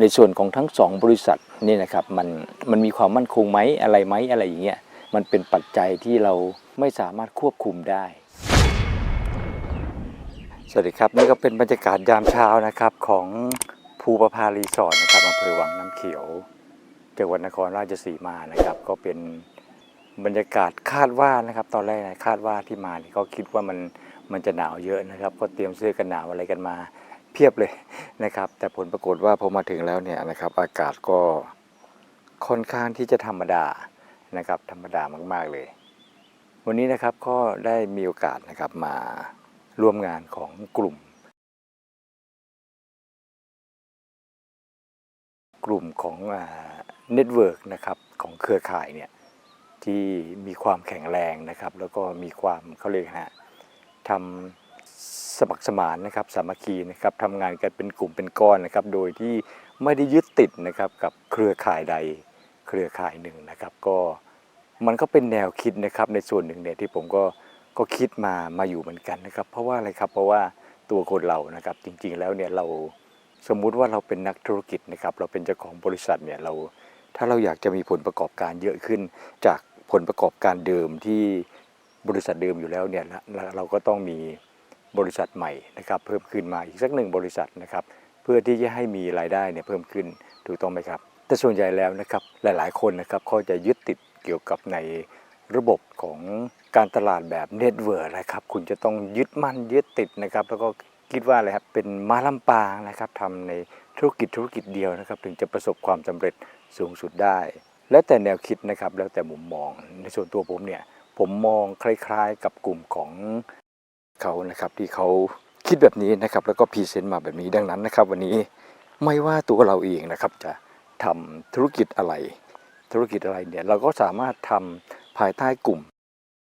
ในส่วนของทั้งสองบริษัทนี่นะครับมันมันมีความมั่นคงไหมอะไรไหมอะไรอย่างเงี้ยมันเป็นปัจจัยที่เราไม่สามารถควบคุมได้ สวัสดีครับนี่ก็เป็นบรรยากาศยามเช้านะครับของภูประภารีสอร์ทนะครับอำเภอวังน้ำเขียวจังหวัดนครราชสีมานะครับ ก็เป็นบรรยากาศคาดว่านะครับ ตอนแรกนะคาดว่าที่มานี่ก็คิดว่ามันมันจะหนาวเยอะนะครับ ก็เตรียมเสื้อกันหนาวอะไรกันมา เพียบเลยนะครับ แต่ผลปรากฏว่าพอมาถึงแล้วเนี่ยนะครับอากาศก็ค่อนข้างที่จะธรรมดานะครับ ธรรมดามาก ๆเลย วันนี้นะครับก็ได้มีโอกาสนะครับมาร่วมงานของกลุ่ม กลุ่มของเน็ตเวิร์กนะครับของเครือข่ายเนี่ยที่มีความแข็งแรงนะครับ แล้วก็มีความเขาเรียกฮะทำ สมัครสมานนะครับสามัคคีนะครับทำงานกันเป็นกลุ่มเป็นก้อนนะครับ โดยที่ไม่ได้ยึดติดนะครับกับเครือข่ายใดเครือข่ายหนึ่งนะครับ ก็มันก็เป็นแนวคิดนะครับในส่วนหนึ่งเนี่ยที่ผมก็ก็คิดมามาอยู่เหมือนกันนะครับ เพราะว่าอะไรครับเพราะว่าตัวคนเรานะครับ จริงๆแล้วเนี่ยเราสมมุติว่าเราเป็นนักธุรกิจนะครับ เราเป็นเจ้าของบริษัทเนี่ยเรา ถ้าเราอยากจะมีผลประกอบการเยอะขึ้น จากผลประกอบการเดิมที่บริษัทเดิมอยู่แล้วเนี่ยเราเราก็ต้องมี บริษัทใหม่นะครับเพิ่มขึ้นมาอีกสักหนึ่งบริษัทนะครับเพื่อที่จะให้มีรายได้เนี่ยเพิ่มขึ้นถูกต้องไหมครับแต่ส่วนใหญ่แล้วนะครับหลายๆ คนนะครับเขาจะยึดติดเกี่ยวกับในระบบของการตลาดแบบเน็ตเวิร์นะครับคุณจะต้องยึดมั่นยึดติดนะครับแล้วก็คิดว่าอะไรครับเป็นมาลำปางนะครับทำในธุรกิจธุรกิจเดียวนะครับถึงจะประสบความสำเร็จสูงสุดได้ แล้วแต่แนวคิดนะครับแล้วแต่มุมมองในส่วนตัวผมเนี่ยผมมองคล้ายๆ กับกลุ่มของ เขานะครับที่เขาคิดแบบนี้นะครับแล้วก็พรีเซนต์มาแบบนี้ดังนั้นนะครับ วันนี้ไม่ว่าตัวเราเองนะครับจะทำธุรกิจอะไร ธุรกิจอะไรเนี่ยเราก็สามารถทำภายใต้กลุ่ม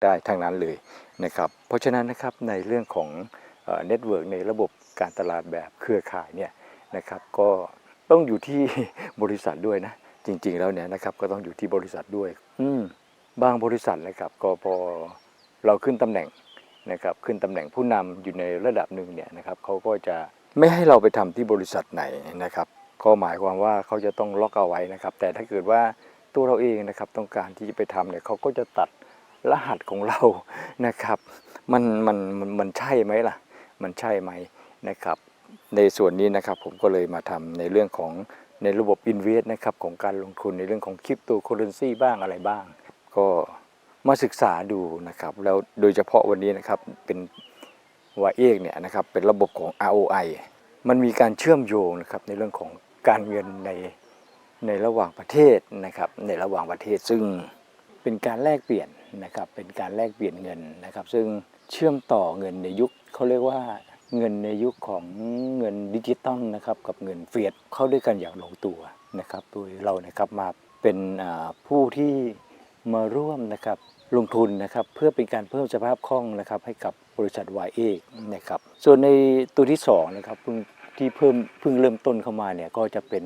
ได้ทั้งนั้นเลยนะครับ เพราะฉะนั้นนะครับในเรื่องของเน็ตเวิร์กในระบบการตลาดแบบเครือข่ายเนี่ยนะครับ ก็ต้องอยู่ที่บริษัทด้วยนะ จริง ๆ แล้วเนี่ยนะครับก็ต้องอยู่ที่บริษัทด้วย อืบางบริษัทนะครับ ก็พอเราขึ้นตำแหน่ง นะครับขึ้นตำแหน่งผู้นำอยู่ในระดับหนึ่งเนี่ยนะครับเขาก็จะไม่ให้เราไปทำที่บริษัทไหนนะครับก็หมายความว่าเขาจะต้องล็อกเอาไว้นะครับ แต่ถ้าเกิดว่าตัวเราเองนะครับต้องการที่จะไปทำเนี่ยเขาก็จะตัดรหัสของเรานะครับ มันมันมันมันใช่ไหมล่ะ มันใช่ไหมนะครับ ในส่วนนี้นะครับผมก็เลยมาทำในเรื่องของในระบบ Invest นะครับของการลงทุนในเรื่องของคริปโตเคอเรนซีบ้างอะไรบ้าง ก็ มาศึกษาดูนะครับ แล้วโดยเฉพาะวันนี้นะครับเป็นวาเอกเนี่ยนะครับเป็นระบบของ ROI มันมีการเชื่อมโยงนะครับในเรื่องของการเงินในในระหว่างประเทศนะครับในระหว่างประเทศซึ่งเป็นการแลกเปลี่ยนนะครับเป็นการแลกเปลี่ยนเงินนะครับ ซึ่งเชื่อมต่อเงินในยุคเขาเรียกว่าเงินในยุคของเงินดิจิตอลนะครับกับเงินเฟียดเข้าด้วยกันอย่างลงตัวนะครับ โดยเรานะครับมาเป็นผู้ที่มาร่วมนะครับ ลงทุนนะครับเพื่อเป็นการเพิ่มสภาพคล่องนะครับให้กับบริษัท y อเนะครับส่วนในตัวที่สองนะครับที่เพิ่มเพิ่งเริ่มต้นเข้ามาเนี่ยก็จะเป็น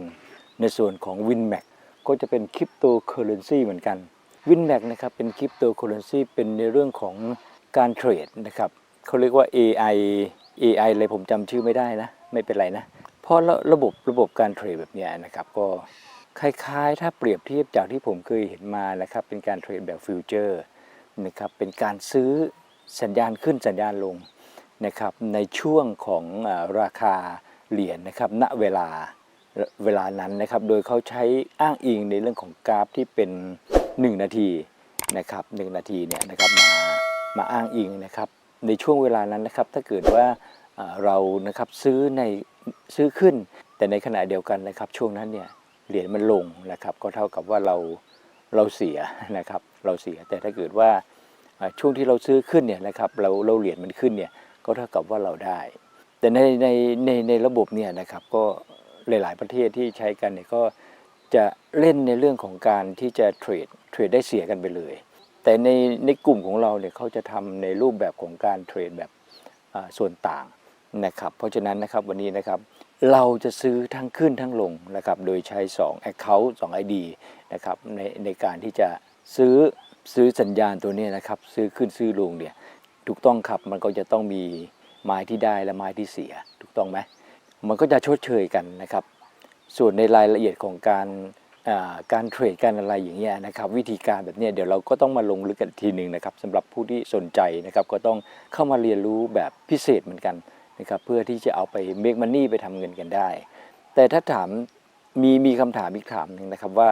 ในส่วนของ WinMax ก็จะเป็นคริปโตเคอเรนซีเหมือนกัน WinMax นะครับเป็นคริปโตเคอเรนซีเป็นในเรื่องของการเทรดนะครับเขาเรียกว่า AI AI อะไรผมจำชื่อไม่ได้นะ ไม่เป็นไรนะ เพราะระระบบระบบการเทรดแบบนี้นะครับก็ คล้ายๆ ถ้าเปรียบเทียบจากที่ผมเคยเห็นมานะครับ เป็นการเทรดแบบฟิวเจอร์นะครับเป็นการซื้อสัญญาณขึ้นสัญญาณลงนะครับในช่วงของราคาเหรียญนะครับณเวลาเวลานั้นนะครับ โดยเขาใช้อ้างอิงในเรื่องของกราฟที่เป็น 1 นาทีนะครับ1นาทีเนี่ยนะครับมามาอ้างอิงนะครับ ในช่วงเวลานั้นนะครับ ถ้าเกิดว่าเรานะครับซื้อในซื้อขึ้น แต่ในขณะเดียวกันนะครับ ช่วงนั้นเนี่ย เหรียญมันลงนะครับ ก็เท่ากับว่าเราเราเสียนะครับ เราเสียแต่ถ้าเกิดว่าช่วงที่เราซื้อขึ้นเนี่ยนะครับเราเราเหรียญมันขึ้นเนี่ยก็เท่ากับว่าเราได้ แต่ในในในในระบบเนี่ยนะครับก็หลาย ๆ ประเทศที่ใช้กันเนี่ยก็จะเล่นในเรื่องของการที่จะเทรดเทรดได้เสียกันไปเลย แต่ในในกลุ่มของเราเนี่ยเขาจะทำในรูปแบบของการเทรดแบบส่วนต่างนะครับ เพราะฉะนั้นนะครับวันนี้นะครับ เราจะซื้อทั้งขึ้นทั้งลงนะครับ โดยใช้ 2 Account 2 ID นะครับในในการที่จะซื้อซื้อสัญญาณตัวนี้นะครับ ซื้อขึ้นซื้อลงเนี่ยถูกต้องครับมันก็จะต้องมีไม้ที่ได้และไม้ที่เสีย ถูกต้องไหมมันก็จะชดเชยกันนะครับ ส่วนในรายละเอียดของการการเทรดการอะไรอย่างเงี้ยนะครับ วิธีการแบบเนี้ยเดี๋ยวเราก็ต้องมาลงลึกกันทีหนึ่งนะครับสำหรับผู้ที่สนใจนะครับ ก็ต้องเข้ามาเรียนรู้แบบพิเศษเหมือนกัน นะครับเพื่อที่จะเอาไปเม k มันนี่ไปทำเงินกันได้ แต่ถ้าถามมีมีคำถามอีกถามหนึ่งนะครับว่า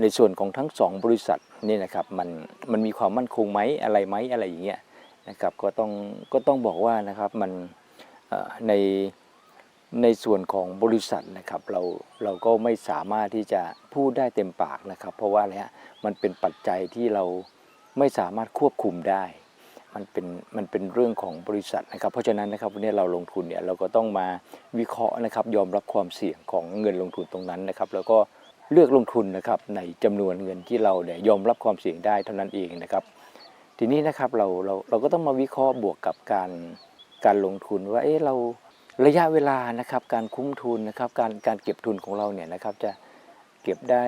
ในส่วนของทั้งสองบริษัทนี่นะครับมันมันมีความมั่นคงไหมอะไรไหมอะไรอย่างเงี้ยนะครับก็ต้องก็ต้องบอกว่านะครับมันในในส่วนของบริษัทนะครับเราเราก็ไม่สามารถที่จะพูดได้เต็มปากนะครับ เพราะว่าอะไรฮะมันเป็นปัจจัยที่เราไม่สามารถควบคุมได้ มันเป็นมันเป็นเรื่องของบริษัทนะครับ เพราะฉะนั้นนะครับวันนี้เราลงทุนเนี่ยเราก็ต้องมาวิเคราะห์นะครับ ยอมรับความเสี่ยงของเงินลงทุนตรงนั้นนะครับ แล้วก็เลือกลงทุนนะครับในจำนวนเงินที่เราเนี่ยยอมรับความเสี่ยงได้เท่านั้นเองนะครับ ทีนี้นะครับเราเราเราก็ต้องมาวิเคราะห์บวกกับการการลงทุนว่าเอ๊ะเราระยะเวลานะครับ การคุ้มทุนนะครับ การการเก็บทุนของเราเนี่ยนะครับจะเก็บได้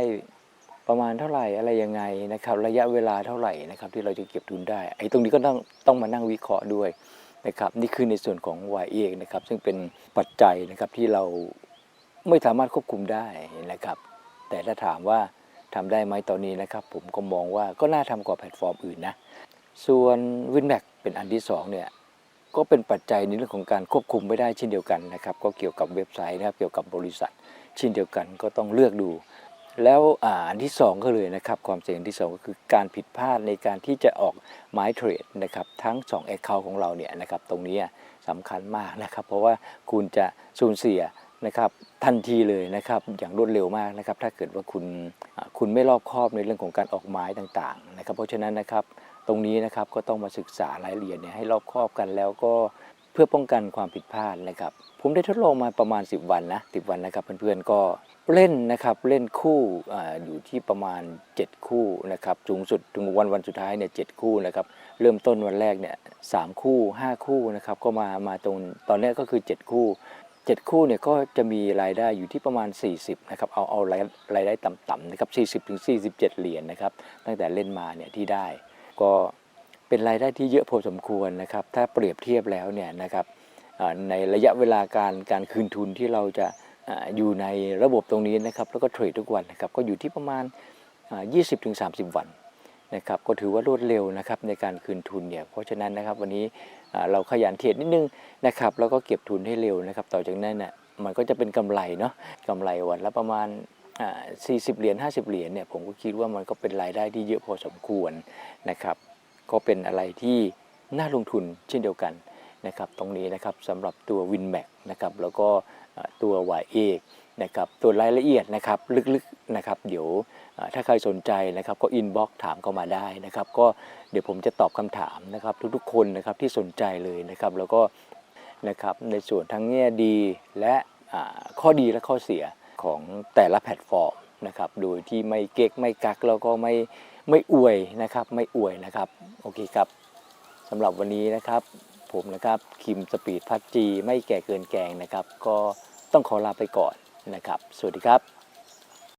ประมาณเท่าไหร่อะไรยังไงนะครับ ระยะเวลาเท่าไหร่นะครับที่เราจะเก็บทุนได้ไอ้ตรงนี้ก็ต้องต้องมานั่งวิเคราะห์ด้วยนะครับนี่คือในส่วนของ Y เองนะครับซึ่งเป็นปัจจัยนะครับที่เราไม่สามารถควบคุมได้นะครับ แต่ถ้าถามว่าทำได้ไหมตอนนี้นะครับ ผมก็มองว่าก็น่าทำกว่าแพลตฟอร์มอื่นนะส่วน WinMax เป็นอันที่สองเนี่ยก็เป็นปัจจัยในเรื่องของการควบคุมไม่ได้เช่นเดียวกันนะครับ ก็เกี่ยวกับเว็บไซต์นะครับเกี่ยวกับบริษัทเช่นเดียวกันก็ต้องเลือกดู แล้วอันที่สองก็เลยนะครับความเสี่ยงที่สองก็คือการผิดพลาดในการที่จะออกไม้เทรดนะครับทั้ง2 Account ของเราเนี่ยนะครับตรงนี้สำคัญมากนะครับ เพราะว่าคุณจะสูญเสียนะครับทันทีเลยนะครับอย่างรวดเร็วมากนะครับถ้าเกิดว่าคุณคุณไม่รอบคอบในเรื่องของการออกไม้ต่างๆนะครับเพราะฉะนั้นนะครับตรงนี้นะครับก็ต้องมาศึกษารายละเอียดเนี่ยให้รอบคอบกันแล้วก็ พื่อป้องกันความผิดพลาดนะครับ ผมได้ทดลองมาประมาณ 10 วันนะ10 วันนะครับเพื่อนๆก็เล่นนะครับเล่นคู่ออยู่ที่ประมาณ 7 คู่นะครับสูงสุดถึงวันวันสุดท้ายเนี่ยเคู่นะครับเริ่มต้นวันแรกเนี่ยสามคู่ 5 คู่นะครับก็มามาตรงตอนนี้ก็คือ 7 คู่ 7 คู่เนี่ยก็จะมีรายได้อยู่ที่ประมาณ 40นะครับเอาเอารายรายได้ต่ำๆนะครับ40ถึง47 เหรียญนะครับตั้งแต่เล่นมาเนี่ยที่ได้ก็ เป็นรายได้ที่เยอะพอสมควรนะครับ ถ้าเปรียบเทียบแล้วเนี่ยนะครับในระยะเวลาการการคืนทุนที่เราจะอยู่ในระบบตรงนี้นะครับ แล้วก็เทรดทุกวันนะครับ ก็อยู่ที่ประมาณอ่า20-30 วันนะครับ ก็ถือว่ารวดเร็วนะครับในการคืนทุนเนี่ย เพราะฉะนั้นนะครับวันนี้เราขยันเทรดนิดนึงนะครับ แล้วก็เก็บทุนให้เร็วนะครับ ต่อจากนั้นน่ะมันก็จะเป็นกำไรเนาะกำไรวันละประมาณอ่า40 เหรียญ 50 เหรียญเนี่ย ผมก็คิดว่ามันก็เป็นรายได้ที่เยอะพอสมควรนะครับ ก็เป็นอะไรที่น่าลงทุนเช่นเดียวกันนะครับตรงนี้นะครับสำหรับตัว WinMax นะครับแล้วก็ตัว YA นะครับตัวรายละเอียดนะครับลึกๆนะครับเดี๋ยวถ้าใครสนใจนะครับก็อินบ็อกถามเข้ามาได้นะครับก็เดี๋ยวผมจะตอบคำถามนะครับทุกๆคนนะครับที่สนใจเลยนะครับแล้วก็นะครับในส่วนทั้งแง่ดีและข้อดีและข้อเสียของแต่ละแพลตฟอร์มนะครับโดยที่ไม่เก๊กไม่กักแล้วก็ไม่ไม่อวยนะครับไม่อวยนะครับ โอเคครับสำหรับวันนี้นะครับ ผมนะครับคิมสปีดพัดจีไม่แก่เกินแกงนะครับ ก็ต้องขอลาไปก่อนนะครับ สวัสดีครับ